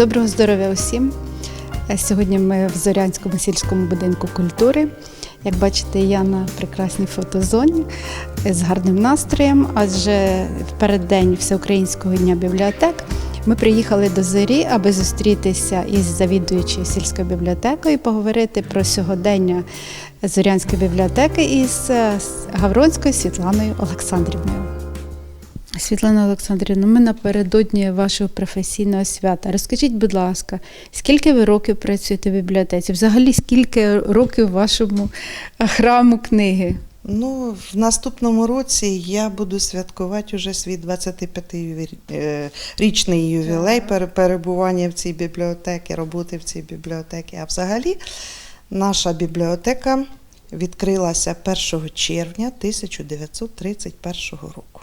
Доброго здоров'я усім. Е, Сьогодні ми в Зорянському сільському будинку культури. Як бачите, я на прекрасній фотозоні е, з гарним настроєм, адже в переддень Всеукраїнського дня бібліотек ми приїхали до Зорі, аби зустрітися із завідуючою сільською бібліотекою і поговорити про сьогодення Зорянської бібліотеки із е, Гавронською Світланою Олександрівною. Світлана Олександрівна, ми напередодні вашого професійного свята. Розкажіть, будь ласка, скільки ви років працюєте в бібліотеці? Взагалі, скільки років вашому е, храму книги? Ну, в наступному році я буду святкувати уже свій 25-річний ювілей пере- перебування в цій бібліотеці, роботи в цій бібліотеці. А взагалі наша бібліотека відкрилася 1 червня 1931 року.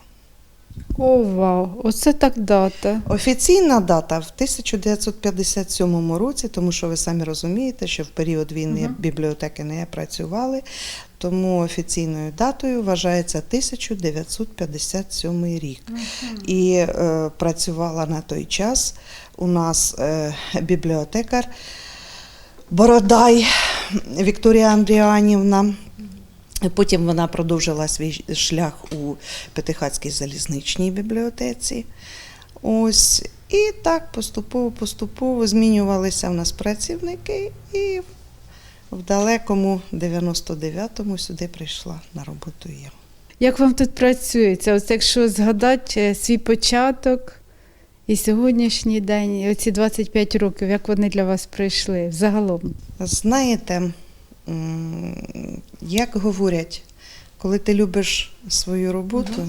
О, вау! Оце так дата. Офіційна дата в 1957 році, тому що ви самі розумієте, що в період війни Мгм. бібліотеки не працювали, тому офіційною датою вважається 1957 рік. І е, працювала на той час у нас е, бібліотекар Бородай Вікторія Андріанівна. Потім вона продовжила свій шлях у П'ятихатській залізничній бібліотеці. Ось. І так поступово-поступово змінювалися в нас працівники, і в далекому 99-му сюди прийшла на роботу я. Як вам тут працюється? Ось якщо згадати е, свій початок і сьогоднішній день, і оці 25 років, як вони для вас пройшли загалом? Знаєте, як говорять, коли ти любиш свою роботу,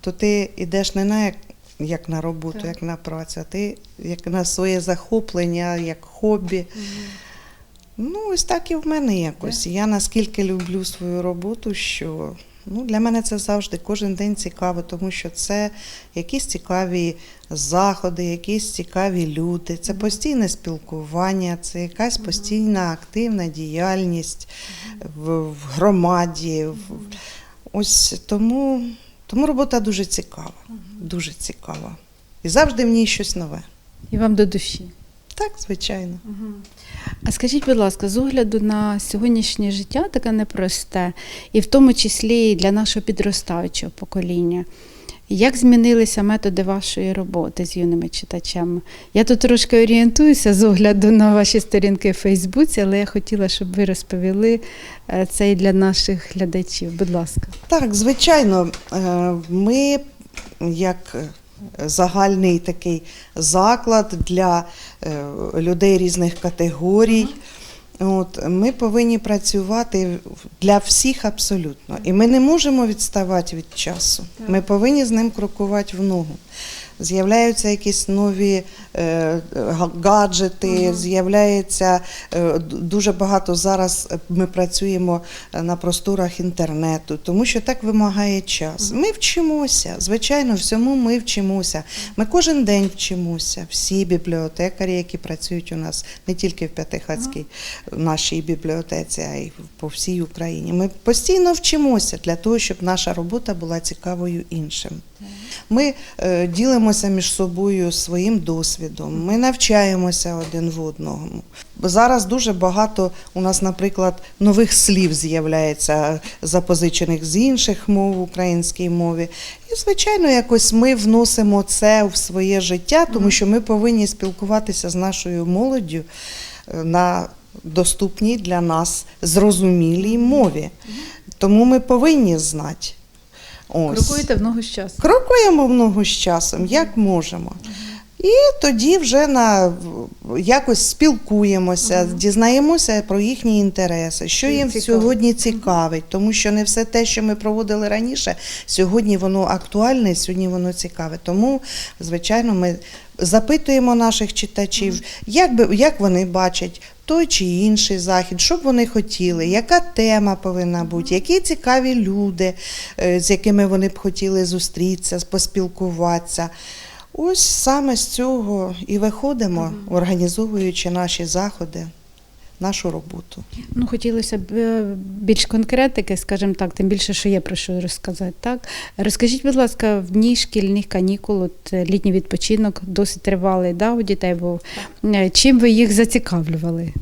то ти йдеш не на як, як на роботу, Так. як на працю, а ти як на своє захоплення, як хобі. Ну, ось так і в мене якось. Я наскільки люблю свою роботу, що ну, для мене це завжди кожен день цікаво, тому що це якісь цікаві заходи, якісь цікаві люди, це постійне спілкування, це якась постійна активна діяльність в, в громаді. Ось тому, тому робота дуже цікава, дуже цікава. І завжди в ній щось нове. І вам до душі. Так, звичайно. А скажіть, будь ласка, з огляду на сьогоднішнє життя таке непросте, і в тому числі і для нашого підростаючого покоління. Як змінилися методи вашої роботи з юними читачами? Я тут трошки орієнтуюся з огляду на ваші сторінки в Фейсбуці, але я хотіла, щоб ви розповіли е, це і для наших глядачів. Будь ласка. Так, звичайно, е, ми як загальний такий заклад для е, людей різних категорій. От, ми повинні працювати для всіх абсолютно. І ми не можемо відставати від часу. Ми повинні з ним крокувати в ногу. З'являються якісь нові е, га- гаджети, з'являється е, дуже багато зараз. Ми працюємо на просторах інтернету, тому що так вимагає час. Ми вчимося, звичайно, всьому ми вчимося. Ми кожен день вчимося. Всі бібліотекарі, які працюють у нас не тільки в П'ятихатській нашій бібліотеці, а й по всій Україні. Ми постійно вчимося для того, щоб наша робота була цікавою іншим. Ми е, ділимося між собою своїм досвідом, ми навчаємося один в одного. Зараз дуже багато у нас, наприклад, нових слів з'являється, запозичених з інших мов в українській мові. І, звичайно, якось ми вносимо це в своє життя, тому що ми повинні спілкуватися з нашою молоддю е, на доступній для нас зрозумілій мові. Тому ми повинні знати. Ось. Крокуєте в ногу з часу. Крокуємо в ногу з часом, як можемо. І тоді вже на якось спілкуємося, дізнаємося про їхні інтереси, що Це їм цікаво. сьогодні цікавить, тому що не все те, що ми проводили раніше, сьогодні воно актуальне, сьогодні воно цікаве. Тому, звичайно, ми запитуємо наших читачів, як, би, як вони бачать той чи інший захід, що б вони хотіли, яка тема повинна бути, які цікаві люди, е, з якими вони б хотіли зустрітися, поспілкуватися. Ось саме з цього і виходимо, організовуючи наші заходи. нашу роботу. Ну, хотілося б е, більш конкретики, скажімо так, тим більше, що є про що розказати. Так? Розкажіть, будь ласка, в дні шкільних канікул, от е, літній відпочинок досить тривалий да, у дітей був. Е, Чим ви їх зацікавлювали?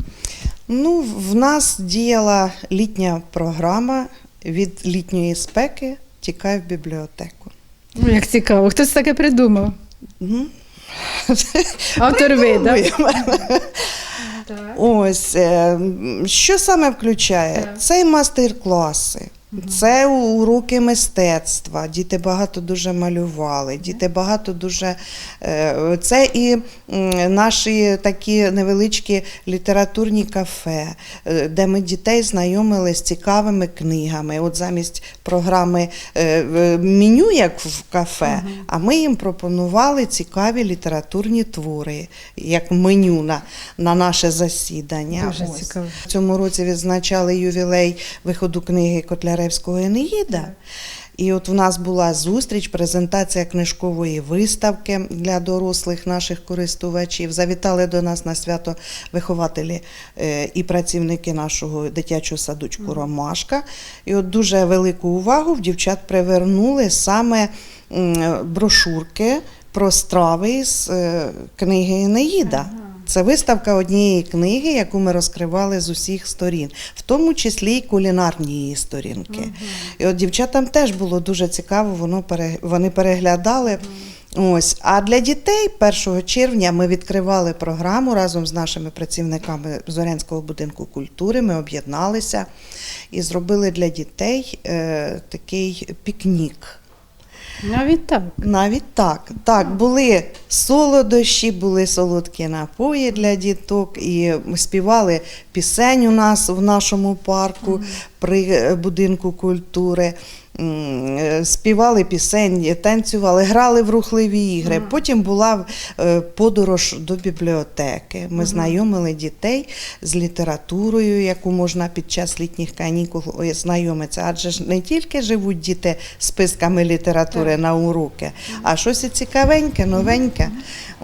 Ну, в нас діяла літня програма від літньої спеки тікай в бібліотеку. Ну, як цікаво, хто це таке придумав? Автор ви, так? Ось е, що саме включає? Це і мастер-класи. Це уроки мистецтва. Діти багато дуже малювали, діти багато дуже. е, Це і наші такі невеличкі літературні кафе, е, де ми дітей знайомили з цікавими книгами. От замість програми е, меню, як в кафе, а ми їм пропонували цікаві літературні твори, як меню на, на наше засідання. Дуже Ось. цікаво. В цьому році відзначали ювілей виходу книги Котляревського Енеїда. І от у нас була зустріч, презентація книжкової виставки для дорослих наших користувачів. Завітали до нас на свято вихователі е, і працівники нашого дитячого садочку Ромашка. І от дуже велику увагу в дівчат привернули саме брошурки про страви з е, книги Енеїда. Це виставка однієї книги, яку ми розкривали з усіх сторін, в тому числі й кулінарні її сторінки. І от дівчатам теж було дуже цікаво, воно вони переглядали. Ось. А для дітей 1 червня ми відкривали програму разом з нашими працівниками Зорянського будинку культури. Ми об'єдналися і зробили для дітей е, такий пікнік. Навіть так. Навіть так. Так, були солодощі, були солодкі напої для діток, і співали пісень у нас в нашому парку при е, будинку культури. Е, Співали пісень, танцювали, грали в рухливі ігри. Потім була е, подорож до бібліотеки. Ми знайомили дітей з літературою, яку можна під час літніх канікул знайомитися. Адже ж не тільки живуть діти списками літератури на уроки, а щось і цікавеньке, новеньке.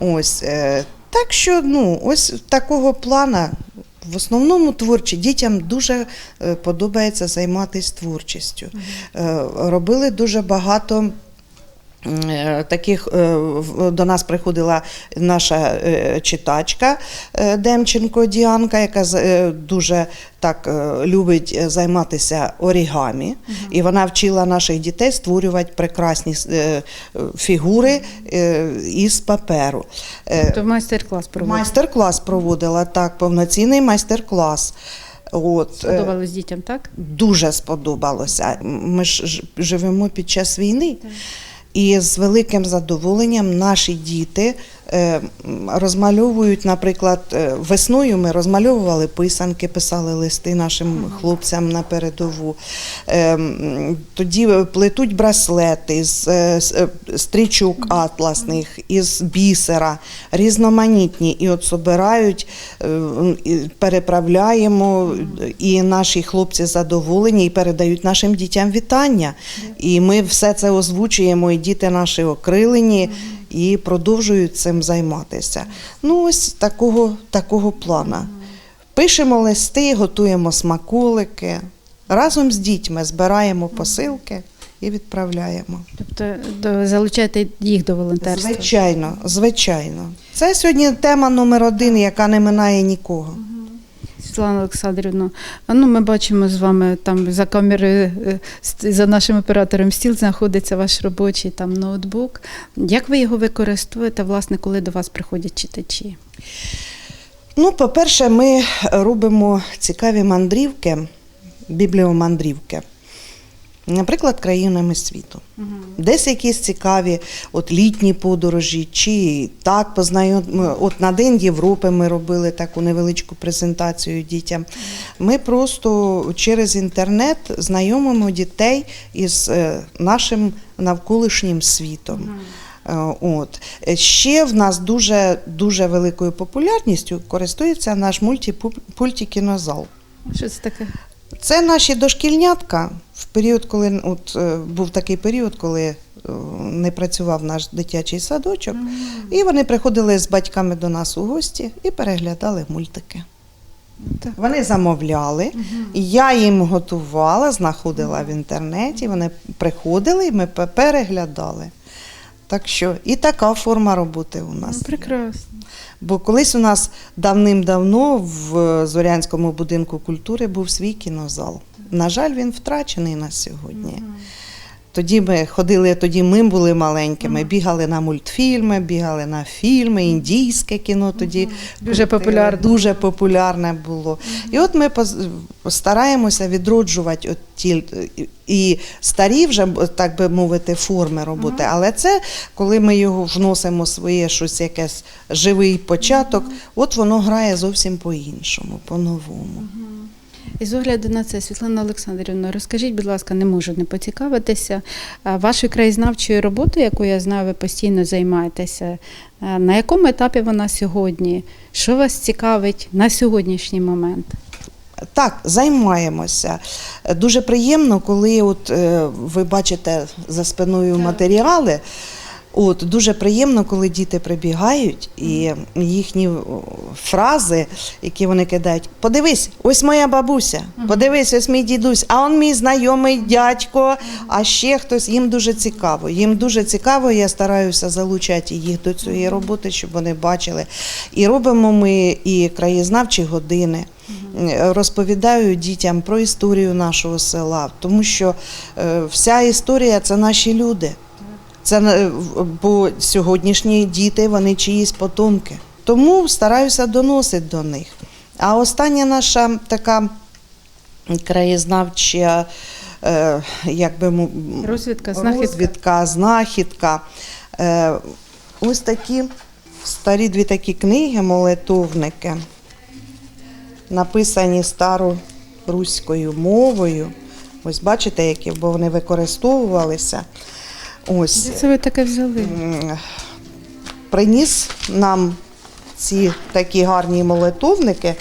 Ось. е, Так що, ну, ось такого плана. В основному творчі дітям дуже е, подобається займатися творчістю. Е, Робили дуже багато. Е, Таких е, до нас приходила наша е, читачка Демченко Діанка, яка дуже так любить займатися орігамі, і вона вчила наших дітей створювати прекрасні фігури із паперу. Е, То майстер-клас проводив. Майстер-клас проводила так, повноцінний майстер-клас. От, Сподобалось дітям, так? дуже сподобалося. Ми ж живемо під час війни. І з великим задоволенням наші діти розмальовують, наприклад, е, весною ми розмальовували писанки, писали листи нашим хлопцям на передову. Е, Тоді плетуть браслети з е, е, стрічок атласних, із бісера, різноманітні. І от собирають, е, переправляємо, і наші хлопці задоволені і передають нашим дітям вітання. І ми все це озвучуємо, і діти наші окрилені і продовжують цим займатися. Ну, ось такого, такого плана. Пишемо листи, готуємо смаколики. Разом з дітьми збираємо посилки і відправляємо. Тобто до, залучати їх до волонтерства. Звичайно, звичайно. Це сьогодні тема номер один, яка не минає нікого. Світлана Олександрівна, ну ми бачимо з вами там за камерою, е, за нашим оператором стіл знаходиться ваш робочий там ноутбук. Як ви його використовуєте, власне, коли до вас приходять читачі? Ну, по-перше, ми робимо цікаві мандрівки, бібліомандрівки. Наприклад, країнами світу. Десь якісь цікаві от літні подорожі, чи так познайом... От на День Європи ми робили таку невеличку презентацію дітям. Ми просто через інтернет знайомимо дітей із е, нашим навколишнім світом. Е, От. Ще в нас дуже, дуже великою популярністю користується наш мультипультікінозал. Що це таке? Це наші дошкільнятка в період, коли от, е, був такий період, коли е, не працював наш дитячий садочок, і вони приходили з батьками до нас у гості і переглядали мультики. Так. Вони замовляли, і я їм готувала, знаходила в інтернеті. Вони приходили і ми переглядали. Так що і така форма роботи у нас. Ну, прекрасно. Бо колись у нас давним-давно в Зорянському будинку культури був свій кінозал. На жаль, він втрачений на сьогодні. Тоді ми ходили, тоді ми були маленькими, бігали на мультфільми, бігали на фільми, індійське кіно тоді Дуже популярне. Дуже популярне було. І от ми поз- стараємося відроджувати от ті і старі вже, так би мовити, форми роботи. Але це коли ми його вносимо своє щось якесь живий початок, от воно грає зовсім по-іншому, по-новому. І з огляду на це, Світлана Олександрівна, розкажіть, будь ласка, не можу не поцікавитися. Вашою краєзнавчою роботою, яку я знаю, ви постійно займаєтеся. На якому етапі вона сьогодні? Що вас цікавить на сьогоднішній момент? Так, займаємося. Дуже приємно, коли от, е, ви бачите за спиною матеріали. От, дуже приємно, коли діти прибігають і їхні фрази, які вони кидають. Подивись, ось моя бабуся, подивись, ось мій дідусь, а он мій знайомий дядько, а ще хтось. Їм дуже цікаво. Їм дуже цікаво, я стараюся залучати їх до цієї роботи, щоб вони бачили. І робимо ми і краєзнавчі години. Розповідаю дітям про історію нашого села, тому що е, вся історія це наші люди. Це е, бо сьогоднішні діти вони чиїсь потомки. Тому стараюся доносити до них. А остання наша така краєзнавча, е, як би Розвідка, знахідка. розвідка, знахідка. Е, ось такі старі дві такі книги, молитовники, написані староруською мовою. Ось бачите, які, бо вони використовувалися. Ось Де це ви таке взяли? приніс нам ці такі гарні молитовники,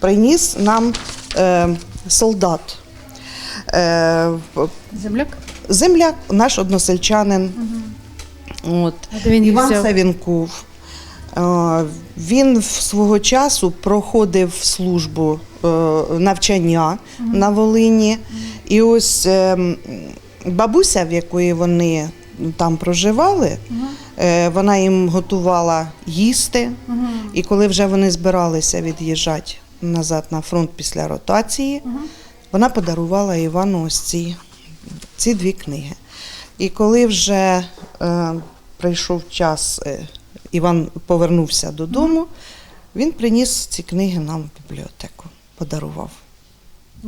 приніс нам е, солдат. Е, Земляк? земляк, наш односельчанин. От. А де він Іван взяв? Савінков. Е, Він в свого часу проходив службу е, навчання на Волині. І ось е, бабуся, в якої вони там проживали, е, вона їм готувала їсти. І коли вже вони збиралися від'їжджати назад на фронт після ротації, вона подарувала Івану ось ці, ці дві книги. І коли вже е, прийшов час, е, Іван повернувся додому, він приніс ці книги нам в бібліотеку, подарував.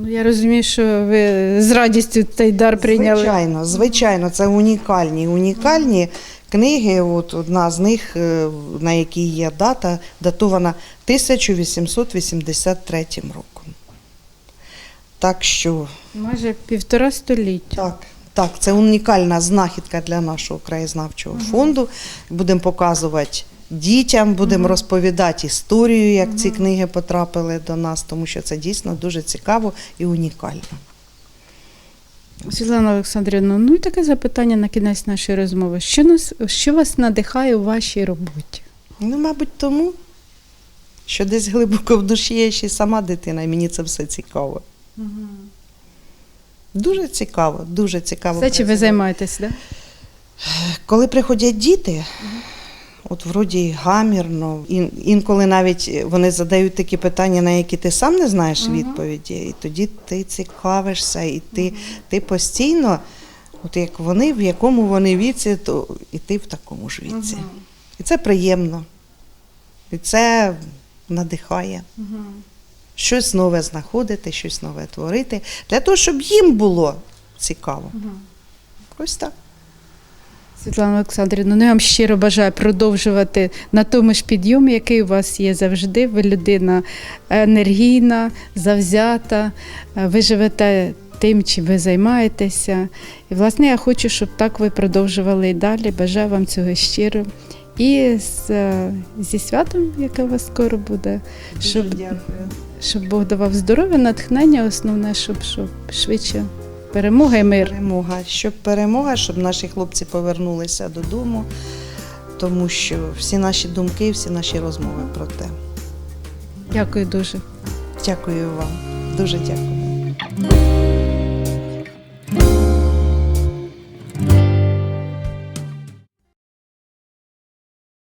Ну, я розумію, що ви з радістю цей дар прийняли. Звичайно, звичайно, це унікальні, унікальні книги. От одна з них, е, на якій є дата, датована 1883 роком. Так що Майже півтора століття. Так, так, це унікальна знахідка для нашого краєзнавчого фонду. Будемо показувати дітям, будемо розповідати історію, як ці книги потрапили до нас, тому що це дійсно дуже цікаво і унікально. Світлана Олександрівна, ну і таке запитання на кінець нашої розмови. Що нас що вас надихає у вашій роботі? Ну, мабуть, тому, що десь глибоко в душі я ще й сама дитина, і мені це все цікаво. Дуже цікаво, дуже цікаво. Все, чи ви займаєтесь, да? Коли приходять діти, от вроді гамірно, ін- інколи навіть вони задають такі питання, на які ти сам не знаєш відповіді, і тоді ти цікавишся, і ти, ти постійно, от як вони, в якому вони віці, то і ти в такому ж віці. І це приємно. І це надихає. Щось нове знаходити, щось нове творити, для того, щоб їм було цікаво. Ось так. Світлана Олександрівна, ну я вам щиро бажаю продовжувати на тому ж підйомі, який у вас є завжди. Ви людина енергійна, завзята, е, ви живете тим, чим ви займаєтеся. І, власне, я хочу, щоб так ви продовжували і далі. Бажаю вам цього щиро. І з, е, зі святом, яке у вас скоро буде, щоб, щоб Бог давав здоров'я, натхнення, основне, щоб, щоб швидше перемога і мир. Перемога. Щоб перемога, щоб наші хлопці повернулися додому, тому що всі наші думки, всі наші розмови про те. Дякую дуже. Дякую вам. Дуже дякую.